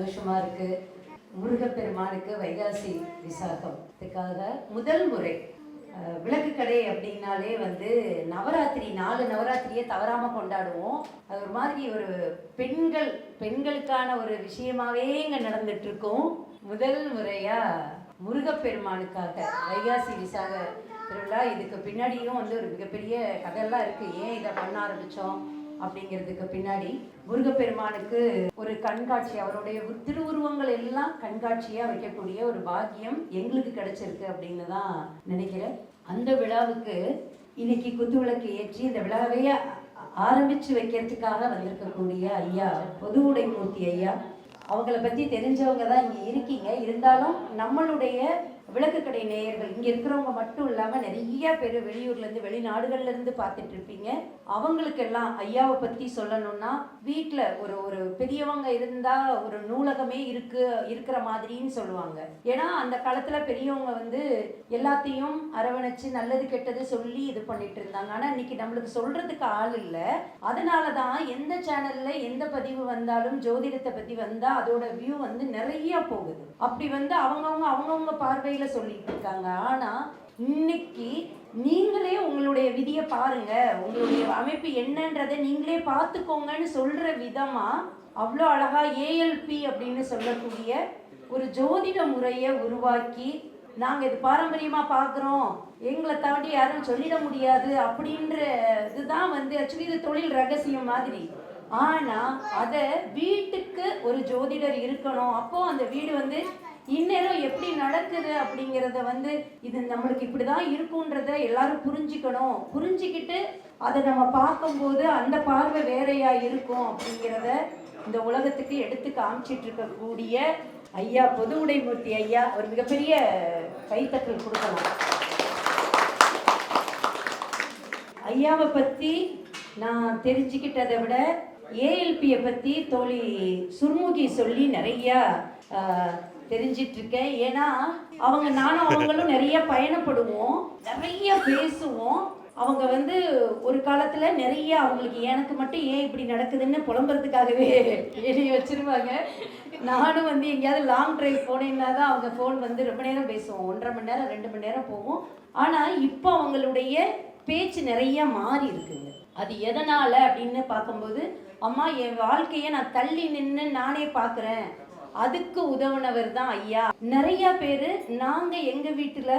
சந்தோஷமா இருக்கு. முருகப்பெருமானுக்கு வைகாசி விசாகத்துக்காக முதல் முறை விளக்கு கடை அப்படின்னாலே வந்து நவராத்திரி நாலு நவராத்திரியை தவறாம கொண்டாடுவோம். அது ஒரு மாதிரி ஒரு பெண்கள் பெண்களுக்கான ஒரு விஷயமாவே இங்க நடந்துட்டு இருக்கோம் முதல் முறையா முருகப்பெருமானுக்காக வைகாசி விசாக திருவிழா. இதுக்கு பின்னாடியும் வந்து ஒரு மிகப்பெரிய கதையெல்லாம் இருக்கு. ஏன் இதை பண்ண ஆரம்பிச்சோம்? அப்படிங்கிறதுக்கு பின்னாடி முருகப்பெருமானுக்கு ஒரு கண்காட்சி அவருடைய திருவுருவங்கள் எல்லாம் கண்காட்சியா வைக்கக்கூடிய ஒரு பாக்கியம் எங்களுக்கு கிடைச்சிருக்கு அப்படின்னு தான் நினைக்கிறேன். அந்த விழாவுக்கு இன்னைக்கு குத்துவிளக்கு ஏற்றி இந்த விழாவையே ஆரம்பிச்சு வைக்கிறதுக்காக வந்திருக்கக்கூடிய ஐயா பொதுவுடை மூர்த்தி ஐயா. அவங்கள பத்தி தெரிஞ்சவங்க தான் இங்க இருக்கீங்க. இருந்தாலும் நம்மளுடைய விளக்கு கடை நேயர்கள் இங்கே இருக்கிறவங்க மட்டும் இல்லாமல் நிறைய பேர் வெளியூர்லேருந்து வெளிநாடுகள்லேருந்து பார்த்துட்டு இருப்பீங்க. அவங்களுக்கெல்லாம் ஐயாவை பற்றி சொல்லணும்னா வீட்டில் ஒரு ஒரு பெரியவங்க இருந்தால் ஒரு நூலகமே இருக்கு இருக்கிற மாதிரின்னு சொல்லுவாங்க. ஏன்னா அந்த காலத்தில் பெரியவங்க வந்து எல்லாத்தையும் அரவணைச்சு நல்லது கெட்டது சொல்லி இது பண்ணிட்டு இருந்தாங்க. ஆனால் இன்னைக்கு நம்மளுக்கு சொல்கிறதுக்கு ஆள் இல்லை. அதனால தான் எந்த சேனல்ல எந்த பதிவு வந்தாலும் ஜோதிடத்தை பற்றி வந்தால் அதோட வியூ வந்து நிறைய போகுது. அப்படி வந்து அவங்கவுங்க அவங்கவுங்க பார்வையில் சொல்லிட்டு இருக்காங்க ஆனா இன்னைக்கு நீங்களே உங்களுடைய விதியை பாருங்க. உங்களுடைய அமைப்பு என்னன்றதை நீங்களே பார்த்துக்கோங்கன்னு சொல்ற விதமா அவ்வளோ அழகா ஏஎல்பி அப்படின்னு சொல்லக்கூடிய ஒரு ஜோதிட முறையை உருவாக்கி நாங்க இது பாரம்பரியமா பார்க்குறோம். எங்களை தாண்டி யாரும் சொல்லிட முடியாது அப்படின்ற இதுதான் வந்து ஆக்சுவலி இது தொழில் ரகசியம் மாதிரி. ஆனா அத வீட்டுக்கு ஒரு ஜோதிடர் இருக்கணும். அப்போ அந்த வீடு வந்து இந்நேரம் எப்படி நடக்குது அப்படிங்கிறத வந்து இது நம்மளுக்கு இப்படிதான் இருக்குன்றத எல்லாரும் புரிஞ்சுக்கணும். புரிஞ்சுக்கிட்டு அதை நம்ம பார்க்கும்போது அந்த பார்வை வேறையா இருக்கும் அப்படிங்கிறத இந்த உலகத்துக்கு எடுத்து காமிச்சிட்டு இருக்கக்கூடிய ஐயா பொது உடைமூர்த்தி ஐயா ஒரு மிகப்பெரிய கைத்தட்டல் கொடுக்கலாம். ஐயாவை பற்றி நான் தெரிஞ்சுக்கிட்டதை விட ஏஎல்பியை பற்றி தோழி சுர்முகி சொல்லி நிறையா தெரிஞ்சிட்டு இருக்கேன் ஏன்னா அவங்க நானும் அவங்களும் நிறைய பயணப்படுவோம். நிறைய பேசுவோம். அவங்க வந்து ஒரு காலத்துல நிறைய அவங்களுக்கு எனக்கு மட்டும் ஏன் இப்படி நடக்குதுன்னு புலம்புறதுக்காகவே எழுதி வச்சிருவாங்க. நானும் வந்து எங்கேயாவது லாங் டிரைவ் போனேன்னா தான் அவங்க ஃபோன் வந்து ரொம்ப நேரம் பேசுவோம். ஒன்றரை மணி நேரம் ரெண்டு மணி நேரம் போவோம். ஆனால் இப்போ அவங்களுடைய பேச்சு நிறைய மாறி இருக்குங்க. அது எதனால் அப்படின்னு பார்க்கும்போது அம்மா என் வாழ்க்கையை நான் தள்ளி நின்று நானே பார்க்குறேன். அதுக்கு உதவுனவர் தான் ஐயா. நிறைய பேர் நாங்க எங்க வீட்டுல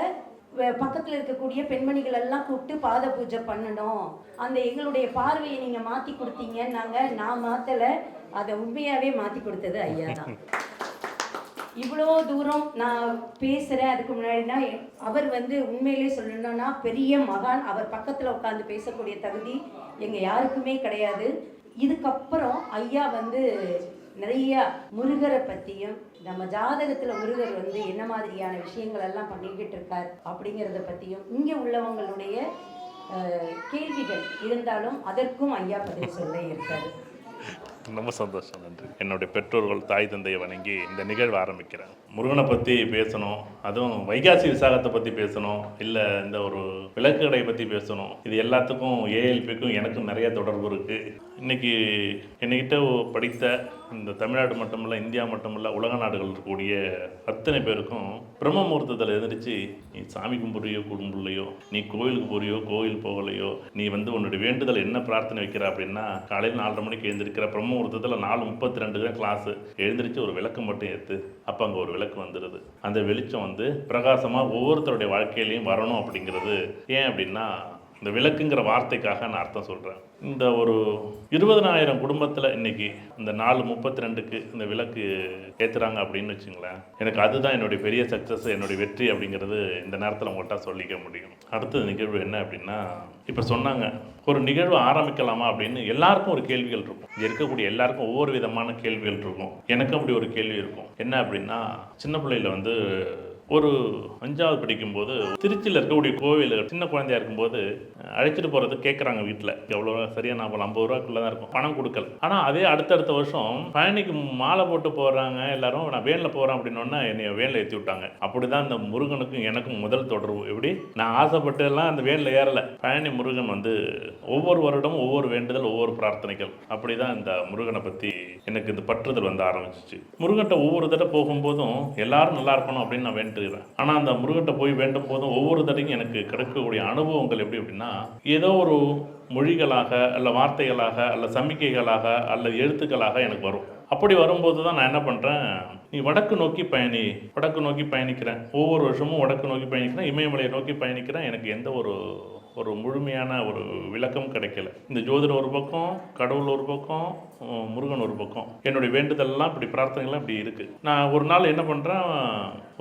பக்கத்தில் பக்கத்துல இருக்கக்கூடிய பெண்மணிகள் எல்லாம் கூப்பிட்டு பாத பூஜை பண்ணணும். அந்த எங்களுடைய பார்வையை நீங்க மாத்தி கொடுத்தீங்கன்னாங்க. நான் மாற்றலை அதை உண்மையாவே மாத்தி கொடுத்தது ஐயா தான். இவ்வளோ தூரம் நான் பேசுகிறேன் அதுக்கு முன்னாடினா அவர் வந்து உண்மையிலே சொல்லணும்னா பெரிய மகான். அவர் பக்கத்தில் உட்காந்து பேசக்கூடிய தகுதி எங்கள் யாருக்குமே கிடையாது. இதுக்கப்புறம் ஐயா வந்து நிறைய முருகரை பற்றியும் நம்ம ஜாதகத்தில் முருகர் வந்து என்ன மாதிரியான விஷயங்கள் எல்லாம் பண்ணிக்கிட்டு இருக்கார் அப்படிங்கிறத பற்றியும் இங்கே உள்ளவங்களுடைய கேள்விகள் இருந்தாலும் அதற்கும் ஐயா பதில் சொல்ல இருக்காரு. ரொம்ப சந்தோஷம் நன்றி. என்னுடைய பெற்றோர்கள் தாய் தந்தையை வணங்கி இந்த நிகழ்வு ஆரம்பிக்கிறேன். முருகனை பற்றி பேசணும் அதுவும் வைகாசி விசாகத்தை பற்றி பேசணும் இல்லை இந்த ஒரு விளக்குகளை பற்றி பேசணும். இது எல்லாத்துக்கும் ஏஎல்பிக்கும் எனக்கும் நிறைய தொடர்பு இருக்குது இன்னைக்கு என்கிட்ட படித்த இந்த தமிழ்நாடு மட்டுமல்ல இந்தியா மட்டுமல்ல உலக நாடுகள் இருக்கக்கூடிய அத்தனை பேருக்கும் பிரம்ம முகூர்த்தத்தில் எதிர்த்து நீ சாமி கும்பிட்றியோ கும்பிடலையோ? நீ கோயிலுக்கு போறியோ கோயில் போகலையோ? நீ வந்து உன்னுடைய வேண்டுதல் என்ன பிரார்த்தனை வைக்கிற அப்படின்னா காலையில் நாலரை மணிக்கு எழுந்திருக்கிற பிரம்ம முகூர்த்தத்தில் நாலு முப்பத்தி ரெண்டு தான் கிளாஸு எழுந்திரிச்சு ஒரு விளக்கு மட்டும் ஏற்று அப்போ அங்கே ஒரு விளக்கு வந்துடுது அந்த வெளிச்சம் வந்து பிரகாசமாக ஒவ்வொருத்தருடைய வாழ்க்கையிலையும் வரணும் அப்படிங்கிறது ஏன் அப்படின்னா இந்த விளக்குங்கிற வார்த்தைக்காக நான் அர்த்தம் சொல்கிறேன் இந்த ஒரு இருபதனாயிரம் குடும்பத்தில் இன்னைக்கு இந்த நாலு முப்பத்தி ரெண்டுக்கு இந்த விளக்கு ஏற்றுறாங்க அப்படின்னு வச்சுங்களேன் எனக்கு அதுதான் என்னுடைய பெரிய சக்ஸஸ் என்னுடைய வெற்றி அப்படிங்கிறது இந்த நேரத்தில் உங்கள்கிட்ட சொல்லிக்க முடியும். அடுத்தது நிகழ்வு என்ன அப்படின்னா இப்போ சொன்னாங்க ஒரு நிகழ்வு ஆரம்பிக்கலாமா அப்படின்னு எல்லாருக்கும் ஒரு கேள்விகள் இருக்கும். இங்கே இருக்கக்கூடிய எல்லாருக்கும் ஒவ்வொரு விதமான கேள்விகள் இருக்கும். எனக்கும் அப்படி ஒரு கேள்வி இருக்கும். என்ன அப்படின்னா சின்ன பிள்ளையில் வந்து ஒரு அஞ்சாவது படிக்கும்போது திருச்சியில் இருக்கக்கூடிய கோவில் சின்ன குழந்தையா இருக்கும்போது அழைச்சிட்டு போகிறது கேட்குறாங்க வீட்டில் எவ்வளோ சரியாக நாற்பது ஐம்பது ரூபாக்குள்ளே தான் இருக்கும். பணம் கொடுக்கல. ஆனால் அதே அடுத்தடுத்த வருஷம் பழனிக்கு மாலை போட்டு போகிறாங்க எல்லாரும். நான் வேனில் போகிறேன் அப்படின்னோடனே என்னை வேனில் ஏற்றி விட்டாங்க. அப்படி தான் இந்த முருகனுக்கும் எனக்கும் முதல் தொடர்பு. எப்படி? நான் ஆசைப்பட்டு எல்லாம் அந்த வேனில் ஏறலை. பழனி முருகன் வந்து ஒவ்வொரு வருடமும் ஒவ்வொரு வேண்டுதல் ஒவ்வொரு பிரார்த்தனைகள். அப்படி தான் இந்த முருகனை பற்றி எனக்கு இந்த பற்றுதல் வந்து ஆரம்பிச்சிச்சு. முருகன்ட்ட ஒவ்வொரு தடவை போகும்போதும் எல்லாரும் நல்லா இருக்கணும் அப்படின்னு நான் வேண்டுகிறேன் ஆனால் அந்த முருகட்ட போய் வேண்டும் போதும் ஒவ்வொரு தடையும் எனக்கு கிடைக்கக்கூடிய அனுபவங்கள் எப்படி அப்படின்னா ஏதோ ஒரு மொழிகளாக அல்ல வார்த்தைகளாக அல்ல சமிக்கைகளாக அல்ல எழுத்துக்களாக எனக்கு வரும். அப்படி வரும்போது தான் நான் என்ன பண்ணுறேன் நீ வடக்கு நோக்கி பயணி வடக்கு நோக்கி பயணிக்கிறேன். ஒவ்வொரு வருஷமும் வடக்கு நோக்கி பயணிக்கிறேன் இமயமலையை நோக்கி பயணிக்கிறேன். எனக்கு எந்த ஒரு ஒரு முழுமையான ஒரு விளக்கம் கிடைக்கல. இந்த ஜோதிடம் ஒரு பக்கம் கடவுள் ஒரு பக்கம் முருகன் ஒரு பக்கம். என்னுடைய வேண்டுதல்லாம் இப்படி பிரார்த்தனைகள்லாம் இப்படி இருக்குது நான் ஒரு நாள் என்ன பண்ணுறேன்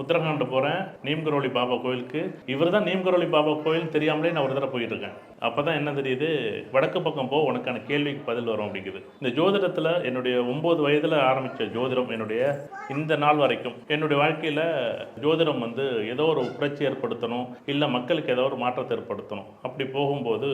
உத்தரகாண்ட் போகிறேன் நீம்கரோலி பாபா கோயிலுக்கு. இவர் தான் நீம்கரோலி பாபா கோயில் தெரியாமலே நான் ஒரு தடவை போயிட்டு இருக்கேன். அப்போ தான் என்ன தெரியுது வடக்கு பக்கம் போ உனக்கான கேள்விக்கு பதில் வரும் அப்படிங்குது. இந்த ஜோதிடத்தில் என்னுடைய ஒம்பது வயதில் ஆரம்பித்த ஜோதிடம் என்னுடைய இந்த நாள் வரைக்கும். என்னுடைய வாழ்க்கையில் ஜோதிடம் வந்து ஏதோ ஒரு புரட்சி ஏற்படுத்தணும் இல்லை மக்களுக்கு ஏதோ ஒரு மாற்றத்தை ஏற்படுத்தணும். அப்படி போகும்போது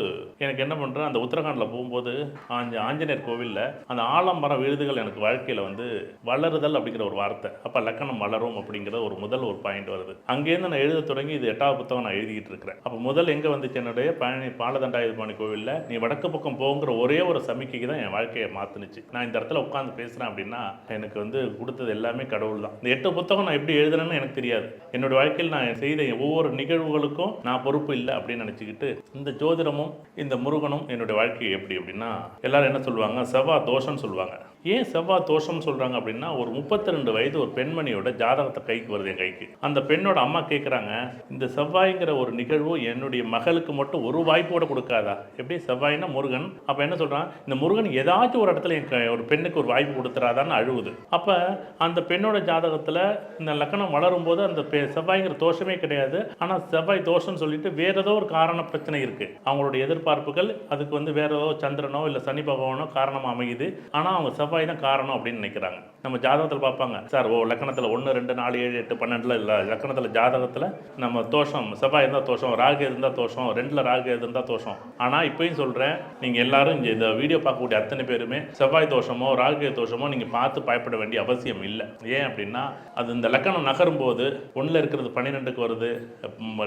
எனக்கு என்ன பண்ணுறேன் அந்த உத்தரகாண்டில் போகும்போது ஆஞ்ச ஆஞ்சநேயர் கோவிலில் அந்த ஆலம்பரம் விருதுகள் எனக்கு வாழ்க்கையில் வந்து வளருதல் அப்படிங்கிற ஒரு வார்த்தை. அப்போ லக்கணம் வளரும் அப்படிங்கிற ஒரு முதல் ஒரு பாயிண்ட் வருது. அங்கேருந்து நான் எழுத தொடங்கி இது எட்டாவது புத்தகம் நான் எழுதிக்கிட்டு இருக்கிறேன். அப்போ முதல் எங்கே வந்துச்சு என்னுடைய பழனி பாலதண்டாயுதபாணி கோவிலில் நீ வடக்கு பக்கம் போங்கிற ஒரே ஒரு சமிக்கைக்கு தான் என் வாழ்க்கையை மாற்றுனுச்சு நான் இந்த இடத்துல உட்காந்து பேசுகிறேன் அப்படின்னா எனக்கு வந்து கொடுத்தது எல்லாமே கடவுள் தான். இந்த எட்டு புத்தகம் நான் எப்படி எழுதுனேன்னு எனக்கு தெரியாது. என்னோட வாழ்க்கையில் நான் செய்த ஒவ்வொரு நிகழ்வுகளுக்கும் நான் பொறுப்பு இல்லை அப்படின்னு நினச்சிக்கிட்டு இந்த ஜோதிடமும் இந்த முருகனும் என்னுடைய வாழ்க்கை எப்படி அப்படின்னா எல்லாரும் என்ன சொல்லுவாங்க? செவ்வா தோஷம்னு சொல்லுவாங்க. ஏன் செவ்வாய் தோஷம்னு சொல்கிறாங்க அப்படின்னா ஒரு முப்பத்தி ரெண்டு வயது ஒரு பெண்மணியோட ஜாதகத்தை கைக்கு வருது என் கைக்கு. அந்த பெண்ணோட அம்மா கேட்குறாங்க இந்த செவ்வாய்ங்கிற ஒரு நிகழ்வு என்னுடைய மகளுக்கு மட்டும் ஒரு வாய்ப்போட கொடுக்காதா? எப்படி? செவ்வாய்னா முருகன். அப்போ என்ன சொல்கிறான் இந்த முருகன் ஏதாச்சும் ஒரு இடத்துல என் க- ஒரு பெண்ணுக்கு ஒரு வாய்ப்பு கொடுத்துறாதான்னு அழுவுது. அப்போ அந்த பெண்ணோட ஜாதகத்தில் இந்த லக்கணம் வளரும் போது அந்த பெ- செவ்வாய்ங்கிற தோஷமே கிடையாது. ஆனால் செவ்வாய் தோஷம்னு சொல்லிட்டு வேற ஏதோ ஒரு காரண பிரச்சனை இருக்குது அவங்களோட எதிர்பார்ப்புகள் அதுக்கு வந்து வேற ஏதோ சந்திரனோ இல்லை சனி பகவானோ காரணமாக அமையுது. ஆனால் அவங்க செவ்வாய் தான் காரணம் அப்படின்னு நினைக்கிறாங்க. நம்ம ஜாதகத்தில் பார்ப்பாங்க. சார் ஓ லக்கணத்தில் ஒன்று ரெண்டு நாலு ஏழு எட்டு பன்னெண்டில் இல்லை. லக்கணத்தில் ஜாதகத்தில் நம்ம தோஷம் செவ்வாய் இருந்தால் தோஷம் ராகு இருந்தால் தோஷம் ரெண்டில் ராகு இருந்தால் தோஷம். ஆனால் இப்பயும் சொல்கிறேன் நீங்கள் எல்லாரும் இங்கே இந்த வீடியோ பார்க்கக்கூடிய அத்தனை பேருமே செவ்வாய் தோஷமோ ராகு தோஷமோ நீங்கள் பார்த்து பயப்பட வேண்டிய அவசியம் இல்லை. ஏன் அப்படின்னா அது இந்த லக்கணம் நகரும் போது ஒன்றில் இருக்கிறது பன்னிரெண்டுக்கு வருது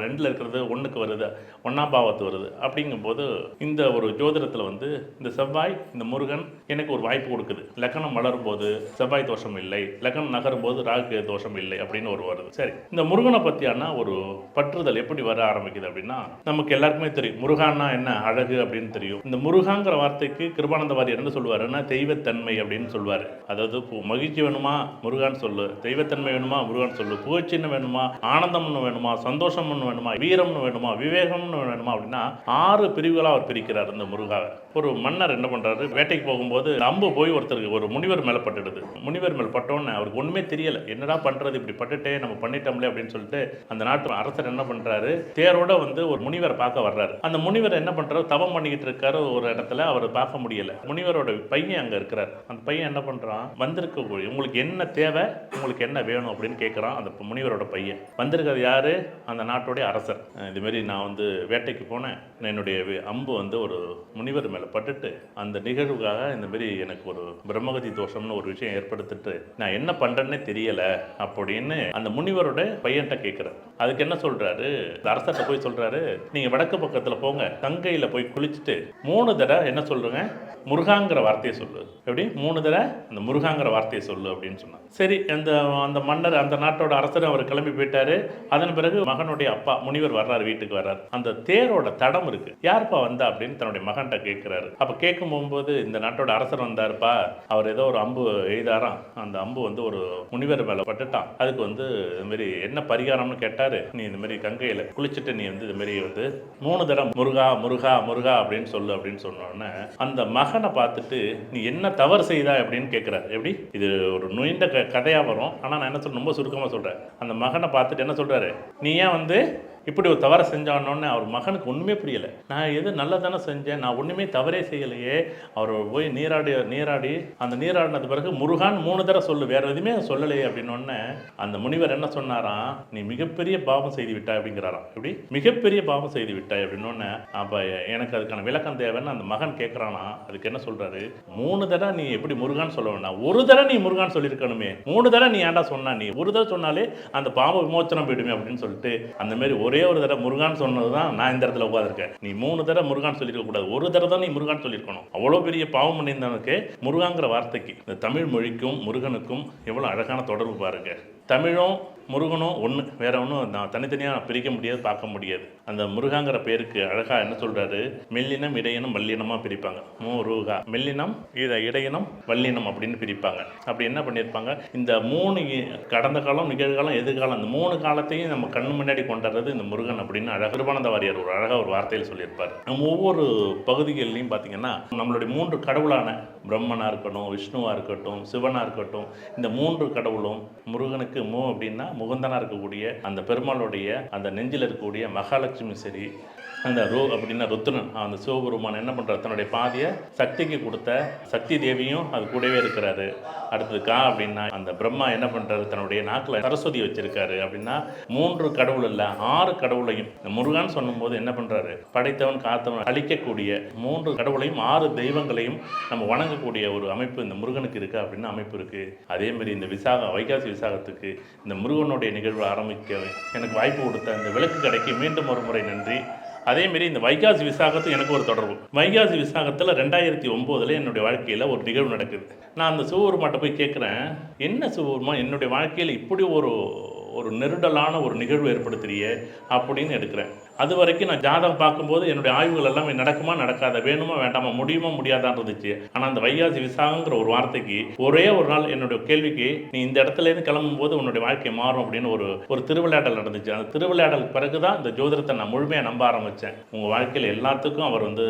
ரெண்டில் இருக்கிறது ஒன்றுக்கு வருது ஒன்றாம் பாவத்து வருது. அப்படிங்கும்போது இந்த ஒரு ஜோதிடத்தில் வந்து இந்த செவ்வாய் இந்த முருகன் எனக்கு ஒரு வாய்ப்பு கொடுக்குது. லக்கணம் வளரும் போது செவ்வாய் தோஷம் இல்லை லக்கணம் நகரும் போது ராகு தோஷம் இல்லை அப்படின்னு ஒரு வருது. சரி இந்த முருகனை பற்றியான ஒரு பற்றுதல் எப்படி வர ஆரம்பிக்குது அப்படின்னா நமக்கு எல்லாருக்குமே தெரியும் முருகான்னா என்ன அழகு அப்படின்னு தெரியும். இந்த முருகாங்கிற வார்த்தைக்கு கிருபானந்த வாரியர் என்ன சொல்லுவாருன்னா தெய்வத்தன்மை அப்படின்னு சொல்லுவார். அதாவது மகிழ்ச்சி வேணுமா முருகான்னு சொல்லு. தெய்வத்தன்மை வேணுமா முருகான்னு சொல்லு. புகழ்ச்சின்னு வேணுமா ஆனந்தம்னு வேணுமா சந்தோஷம்னு வேணுமா வீரம்னு வேணுமா விவேகம்னு வேணுமா அப்படின்னா ஆறு பிரிவுகளாக அவர் பிரிக்கிறார் இந்த முருகாவை. ஒரு மன்னர் என்ன பண்றாரு வேட்டைக்கு போகும்போது அம்பு போய் ஒருத்தருக்கு ஒரு முனிவர் மேலே பட்டுடுது. முனிவர் மேல் பட்டோன்னு அவருக்கு ஒன்றுமே தெரியல. என்னடா பண்ணுறது இப்படி பட்டுட்டே நம்ம பண்ணிட்டோம்லே அப்படின்னு சொல்லிட்டு அந்த நாட்டு அரசர் என்ன பண்ணுறாரு தேரோட வந்து ஒரு முனிவரை பார்க்க வர்றாரு. அந்த முனிவர் என்ன பண்ணுறாரு தவம் பண்ணிக்கிட்டு இருக்காரு ஒரு இடத்துல. அவரை பார்க்க முடியல. முனிவரோட பையன் அங்கே இருக்கிறார். அந்த பையன் என்ன பண்ணுறான் வந்திருக்க. உங்களுக்கு என்ன தேவை? உங்களுக்கு என்ன வேணும் அப்படின்னு கேட்குறான் அந்த முனிவரோட பையன். வந்திருக்கிறது யார்? அந்த நாட்டுடைய அரசர். இதுமாரி நான் வந்து வேட்டைக்கு போனேன். என்னுடைய அம்பு வந்து ஒரு முனிவர் மேலே பட்டுட்டு அந்த நிகழ்வுக்காக இந்தமாரி எனக்கு ஒரு பிரம்மகதி தோஷம்னு ஒரு விஷயம் ஏற்படுத்திட்டு நான் என்ன பண்றேன்னே தெரியல அப்படின்னு அந்த முனிவரோட பையன்கிட்ட கேட்குறாரு அதுக்கு என்ன சொல்றாரு? இந்த அரசர்கிட்ட போய் சொல்றாரு நீங்க வடக்கு பக்கத்துல போங்க கங்கையில போய் குளிச்சுட்டு மூணு தடவை என்ன சொல்றேங்க முருகாங்கிற வார்த்தையை சொல்லு. எப்படி? மூணு தடவை அந்த முருகாங்கிற வார்த்தையை சொல்லு அப்படின்னு சொன்னான் சரி அந்த அந்த மன்னர் அந்த நாட்டோட அரசர் அவர் கிளம்பி போயிட்டாரு. அதன் பிறகு மகனுடைய அப்பா முனிவர் வர்றாரு வீட்டுக்கு வர்றாரு. அந்த தேரோட தடம் இருக்கு. யாருப்பா வந்தா? அப்படின்னு தன்னுடைய மகன்கிட்ட கேட்கிறாரு அப்ப கேட்கும் போகும்போது இந்த நாட்டோட அரசர் வந்தாருப்பா அவர் ஏதோ ஒரு அம்பு எழுதாராம். அந்த அம்பு வந்து ஒரு முனிவர் மேலே பட்டுட்டான். அதுக்கு வந்து இதுமாரி மாதிரி என்ன பரிகாரம்னு கேட்டாரு. நீ இந்த மாதிரி கங்கையில் குளிச்சுட்டு நீ வந்து இதுமாரி மாதிரி வந்து மூணு தடவை முருகா முருகா முருகா அப்படின்னு சொல்லு அப்படின்னு சொன்னோடனே அந்த மகனை பார்த்துட்டு நீ என்ன தவறு செய்தா அப்படின்னு கேட்குறாரு எப்படி? இது ஒரு நீண்ட க கதையாக வரும். ஆனால் நான் என்ன சொல்ல ரொம்ப சுருக்கமாக சொல்கிறேன் அந்த மகனை பார்த்துட்டு என்ன சொல்கிறாரு நீ ஏன் வந்து இப்படி ஒரு தவறை செஞ்சானோன்னு அவர் மகனுக்கு ஒன்றுமே புரியலை. நான் எது நல்லதானே செஞ்சேன் நான் ஒன்றுமே தவறே செய்யலையே. அவர் போய் நீராடி நீராடி அந்த நீராடினது பிறகு முருகான் மூணு தடவை சொல்லு வேறு எதுவுமே சொல்லலையே அப்படின்னோடனே அந்த முனிவர் என்ன சொன்னாராம் நீ மிகப்பெரிய பாவம் செய்து விட்டாய் அப்படிங்கிறாராம். எப்படி? மிகப்பெரிய பாவம் செய்து விட்டாய் அப்படின்னோடனே அப்போ எனக்கு அதுக்கான விளக்கம் தேவைன்னு அந்த மகன் கேட்குறானா அதுக்கு என்ன சொல்கிறாரு மூணு தடவை நீ எப்படி முருகான் சொல்ல வேண்டாம் ஒரு தடவை நீ முருகான் சொல்லியிருக்கணுமே மூணு தடவை நீ ஏன்டா சொன்னா நீ? ஒரு தடவை சொன்னாலே அந்த பாவ விமோச்சனம் போயிடுமே அப்படின்னு சொல்லிட்டு அந்த மாதிரி ஒரே ஒரு தடவை முருகான் சொன்னது தான் நான் இந்த இடத்துல உட்காந்துருக்கேன் நீ மூணு தடவை முருகான் சொல்லியிருக்க கூடாது. ஒரு தடவை தான் நீ முருகான் சொல்லியிருக்கணும். அவ்வளோ பெரிய பாவம் பண்ணியிருந்தவனுக்கு முருகாங்கிற வார்த்தைக்கு இந்த தமிழ் மொழிக்கும் முருகனுக்கும் எவ்வளோ அழகான தொடர்பு பாருங்க. தமிழும் முருகனும் ஒன்று வேற ஒன்றும் நான் தனித்தனியாக பிரிக்க முடியாது பார்க்க முடியாது. அந்த முருகாங்கிற பேருக்கு அழகாக என்ன சொல்றாரு? மெல்லினம் இடையினம் வல்லினமாக பிரிப்பாங்க. முருகா. மெல்லினம் இதை இடையினம் வல்லினம் அப்படின்னு பிரிப்பாங்க. அப்படி என்ன பண்ணியிருப்பாங்க? இந்த மூணு கடந்த காலம் நிகழ்காலம் எதிர்காலம் இந்த மூணு காலத்தையும் நம்ம கண் முன்னாடி கொண்டாடுறது இந்த முருகன் அப்படின்னு அழகாக திருபானந்த வாரியார் ஒரு அழகாக ஒரு வார்த்தையில் சொல்லியிருப்பார். நம்ம ஒவ்வொரு பகுதிகள்லையும் பார்த்தீங்கன்னா நம்மளுடைய மூன்று கடவுளான பிரம்மனாக இருக்கட்டும் விஷ்ணுவாக இருக்கட்டும் சிவனாக இருக்கட்டும் இந்த மூன்று கடவுளும் முருகனுக்கு மு அப்படின்னா முகுந்தனாக இருக்கக்கூடிய அந்த பெருமாளுடைய அந்த நெஞ்சில் இருக்கக்கூடிய மகாலட்சுமி சரி அந்த ரோ அப்படின்னா ருத்ரன் அந்த சிவபெருமான் என்ன பண்ணுறாரு தன்னுடைய பாதியை சக்திக்கு கொடுத்த சக்தி தேவியும் அது கூடவே இருக்கிறாரு. அடுத்தது கா அப்படின்னா அந்த பிரம்மா என்ன பண்ணுறாரு தன்னுடைய நாக்கில் சரஸ்வதி வச்சிருக்காரு அப்படின்னா மூன்று கடவுள் இல்லை ஆறு கடவுளையும். இந்த முருகான்னு சொல்லும்போது என்ன பண்ணுறாரு படைத்தவன் காத்தவன் அழிக்கக்கூடிய மூன்று கடவுளையும் ஆறு தெய்வங்களையும் நம்ம வணங்கக்கூடிய ஒரு அமைப்பு இந்த முருகனுக்கு இருக்குது அப்படின்னு அமைப்பு இருக்குது அதேமாரி இந்த விசாக வைகாசி விசாகத்துக்கு இந்த முருகனுடைய நிகழ்வு ஆரம்பிக்க எனக்கு வாய்ப்பு கொடுத்த இந்த விளக்கு கடைக்கு மீண்டும் ஒரு முறை நன்றி. அதேமாரி இந்த வைகாசி விசாகத்துக்கு எனக்கு ஒரு தொடர்பு. வைகாசி விசாகத்தில் ரெண்டாயிரத்தி ஒம்போதில் என்னுடைய வாழ்க்கையில் ஒரு நிகழ்வு நடக்குது. நான் அந்த சிவபெருமாட்ட போய் கேட்குறேன் என்ன சிவபெருமா என்னுடைய வாழ்க்கையில் இப்படி ஒரு ஒரு நெருடலான ஒரு நிகழ்வு ஏற்படுத்துறியே? அப்படின்னு எடுக்கிறேன். அது வரைக்கும் நான் ஜாதகம் பார்க்கும்போது என்னுடைய ஆய்வுகள் எல்லாமே நடக்குமா நடக்காத வேணுமா வேண்டாமா முடியுமா முடியாதான் இருந்துச்சு. ஆனால் அந்த வையாசி விசாகங்கிற ஒரு வார்த்தைக்கு ஒரே ஒரு நாள் என்னுடைய கேள்விக்கு நீ இந்த இடத்துல இருந்து கிளம்பும்போது உன்னுடைய வாழ்க்கை மாறும் அப்படின்னு ஒரு ஒரு திருவிளையாடல் நடந்துச்சு. அந்த திருவிளையாடல் பிறகு தான் இந்த ஜோதிடத்தை நான் முழுமையாக நம்ப ஆரம்பித்தேன் உங்கள் வாழ்க்கையில் எல்லாத்துக்கும் அவர் வந்து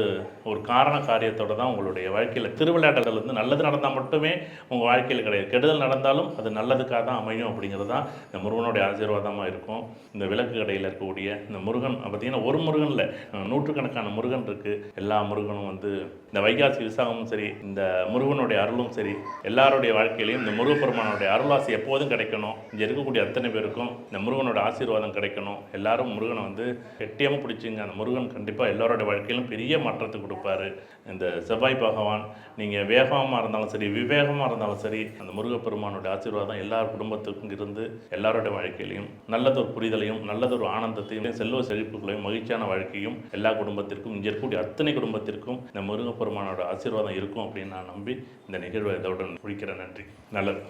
ஒரு காரண காரியத்தோட தான் உங்களுடைய வாழ்க்கையில் திருவிளையாடல் வந்து நல்லது நடந்தால் மட்டுமே உங்கள் வாழ்க்கையில் கிடையாது. கெடுதல் நடந்தாலும் அது நல்லதுக்காக தான் அமையும் அப்படிங்கிறது தான் இந்த முருகனுடைய ஆசீர்வாதமாக இருக்கும். இந்த விளக்கு கடையில் இருக்கக்கூடிய இந்த முருகன் அவர் பார்த்தீங்கன்னா ஒரு முருகன் இல்லை நூற்றுக்கணக்கான முருகன் இருக்குது எல்லா முருகனும் வந்து இந்த வைகாசி விசாகமும் சரி இந்த முருகனுடைய அருளும் சரி எல்லாருடைய வாழ்க்கையிலையும் இந்த முருகப்பெருமானுடைய அருளாசி எப்போதும் கிடைக்கணும். இங்கே இருக்கக்கூடிய அத்தனை பேருக்கும் இந்த முருகனோட ஆசீர்வாதம் கிடைக்கணும். எல்லாரும் முருகனை வந்து கெட்டியமாக பிடிச்சிங்க. அந்த முருகன் கண்டிப்பாக எல்லாரோட வாழ்க்கையிலும் பெரிய மாற்றத்தை கொடுப்பாரு. இந்த செவ்வாய் பகவான் நீங்கள் வேகமாக இருந்தாலும் சரி விவேகமாக இருந்தாலும் சரி அந்த முருகப்பெருமானுடைய ஆசீர்வாதம் எல்லார் குடும்பத்துக்கும் இருந்து எல்லாரோட வாழ்க்கையிலையும் நல்லதொரு புரிதலையும் நல்லதொரு ஆனந்தத்தையும் செல்வ செழிப்புகளையும் மகிழ்ச்சியான வாழ்க்கையும் எல்லா குடும்பத்திற்கும் இங்கே இருக்கக்கூடிய அத்தனை குடும்பத்திற்கும் இந்த முருகப்பெருமானோட ஆசீர்வாதம் இருக்கும் அப்படின்னு நான் நம்பி இந்த நிகழ்வை இதோட முடிக்கிறேன். நன்றி. நல்லது.